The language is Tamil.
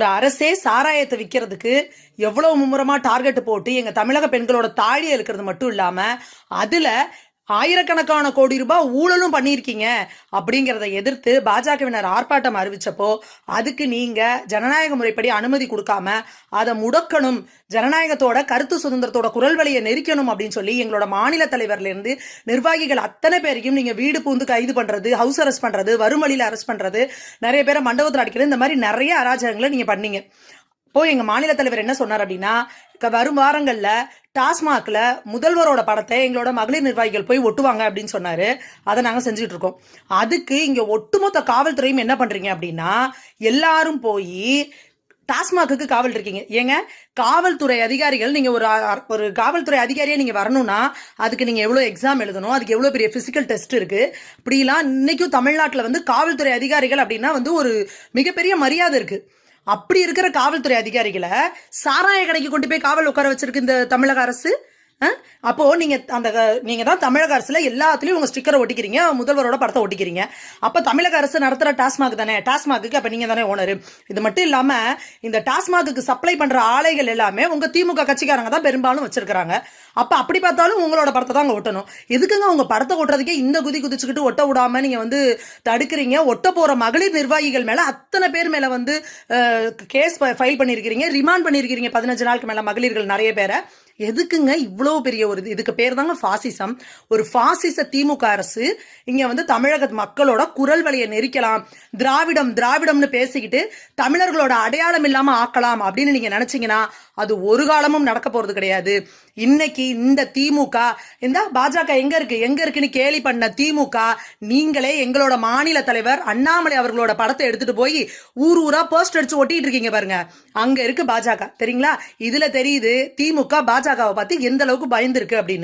அரசே சாராயத்தை விற்கிறதுக்கு எவ்வளவு மும்முரமா டார்கெட் போட்டு எங்க தமிழக பெண்களோட தாழியை இருக்கிறது மட்டும் இல்லாம அதுல ஆயிரக்கணக்கான கோடி ரூபாய் ஊழலும் பண்ணியிருக்கீங்க அப்படிங்கிறத எதிர்த்து பாஜகவினர் ஆர்ப்பாட்டம் அறிவிச்சப்போ அதுக்கு நீங்க ஜனநாயக முறைப்படி அனுமதி கொடுக்காம அதை முடக்கணும் ஜனநாயகத்தோட கருத்து சுதந்திரத்தோட குரல் வழியை நெரிக்கணும் அப்படின்னு சொல்லி எங்களோட மாநில தலைவர்லேருந்து நிர்வாகிகள் அத்தனை பேரையும் நீங்க வீடு பூந்து கைது பண்றது ஹவுஸ் அரெஸ்ட் பண்றது வரும் வழியில அரெஸ்ட் பண்றது நிறைய பேரை மண்டபத்தில் அடிக்கிறது இந்த மாதிரி நிறைய அராஜகங்களை நீங்க பண்ணீங்க. இப்போ எங்க மாநில தலைவர் என்ன சொன்னார் அப்படின்னா க- வரும் வாரங்கள்ல டாஸ்மாக்ல முதல்வரோட படத்தை எங்களோட மகளிர் நிர்வாகிகள் போய் ஒட்டுவாங்க அப்படின்னு சொன்னாரு. அதை நாங்க செஞ்சுட்டு இருக்கோம். அதுக்கு இங்க ஒட்டுமொத்த காவல்துறையும் என்ன பண்றீங்க அப்படின்னா எல்லாரும் போய் டாஸ்மாக்கு காவல் இருக்கீங்க. ஏங்க காவல்துறை அதிகாரிகள் நீங்க ஒரு ஒரு காவல்துறை அதிகாரியா நீங்க வரணும்னா அதுக்கு நீங்க எவ்வளவு எக்ஸாம் எழுதணும் அதுக்கு எவ்வளவு பெரிய பிசிக்கல் டெஸ்ட் இருக்கு. இப்படிலாம் இன்னைக்கும் தமிழ்நாட்டில் வந்து காவல்துறை அதிகாரிகள் அப்படின்னா வந்து ஒரு மிகப்பெரிய மரியாதை இருக்கு. அப்படி இருக்கிற காவல்துறை அதிகாரிகளை சாராய கடைக்கு கொண்டு போய் காவல் உட்கார வச்சிருக்கு இந்த தமிழக அரசு? அப்போது நீங்கள் அந்த க- தான் தமிழக அரசில் எல்லாத்துலேயும் உங்கள் ஸ்டிக்கரை ஒட்டிக்கிறீங்க முதல்வரோட படத்தை ஒட்டிக்கிறீங்க. அப்போ தமிழக அரசு நடத்துகிற டாஸ்மாக் தானே? டாஸ்மாக்கு அப்போ நீங்கள் தானே ஓனர் இது மட்டும் இல்லாமல் இந்த டாஸ்மாக்கு சப்ளை பண்ணுற ஆலைகள் எல்லாமே உங்கள் திமுக கட்சிக்காரங்க தான் பெரும்பாலும் வச்சிருக்காங்க அப்போ அப்படி பார்த்தாலும் உங்களோட படத்தை தான் ஒட்டணும். எதுக்குங்க உங்கள் படத்தை ஒட்டுறதுக்கே இந்த குதி குதிச்சுக்கிட்டு ஒட்ட விடாமல் நீங்கள் வந்து தடுக்கிறீங்க? ஒட்ட போகிற மகளிர் நிர்வாகிகள் மேலே அத்தனை பேர் மேலே வந்து கேஸ் ஃபைல் பண்ணிருக்கிறீங்க ரிமாண்ட் பண்ணியிருக்கிறீங்க பதினஞ்சு நாளுக்கு மேலே மகளிர்கள் நிறைய பேரை. எதுக்குங்க இவ்வளோ பெரிய ஒரு இது? இதுக்கு பேர் தாங்க ஃபாசிசம் ஒரு ஃபாசிச திமுக அரசு இங்கே வந்து தமிழக மக்களோட குரல் வழியை நெரிக்கலாம் திராவிடம் திராவிடம்னு பேசிக்கிட்டு தமிழர்களோட அடையாளம் இல்லாமல் ஆக்கலாம் அப்படின்னு நீங்கள் நினச்சிங்கன்னா அது ஒரு காலமும் நடக்க போகிறது கிடையாது இன்னைக்கு இந்த திமுக இந்த பாஜக எங்க இருக்கு? எங்க இருக்குன்னு கேலி பண்ண திமுக நீங்களே எங்களோட மாநில தலைவர் அண்ணாமலை அவர்களோட படத்தை எடுத்துட்டு போய் ஊர் ஊரா போஸ்ட் அடிச்சு ஒட்டிட்டு இருக்கீங்க பாருங்க. அங்க இருக்கு பாஜக. தெரியுங்களா? இதுல தெரியுது திமுக பாஜகவை பார்த்து எந்த அளவுக்கு பயந்துருக்கு அப்படின்னு.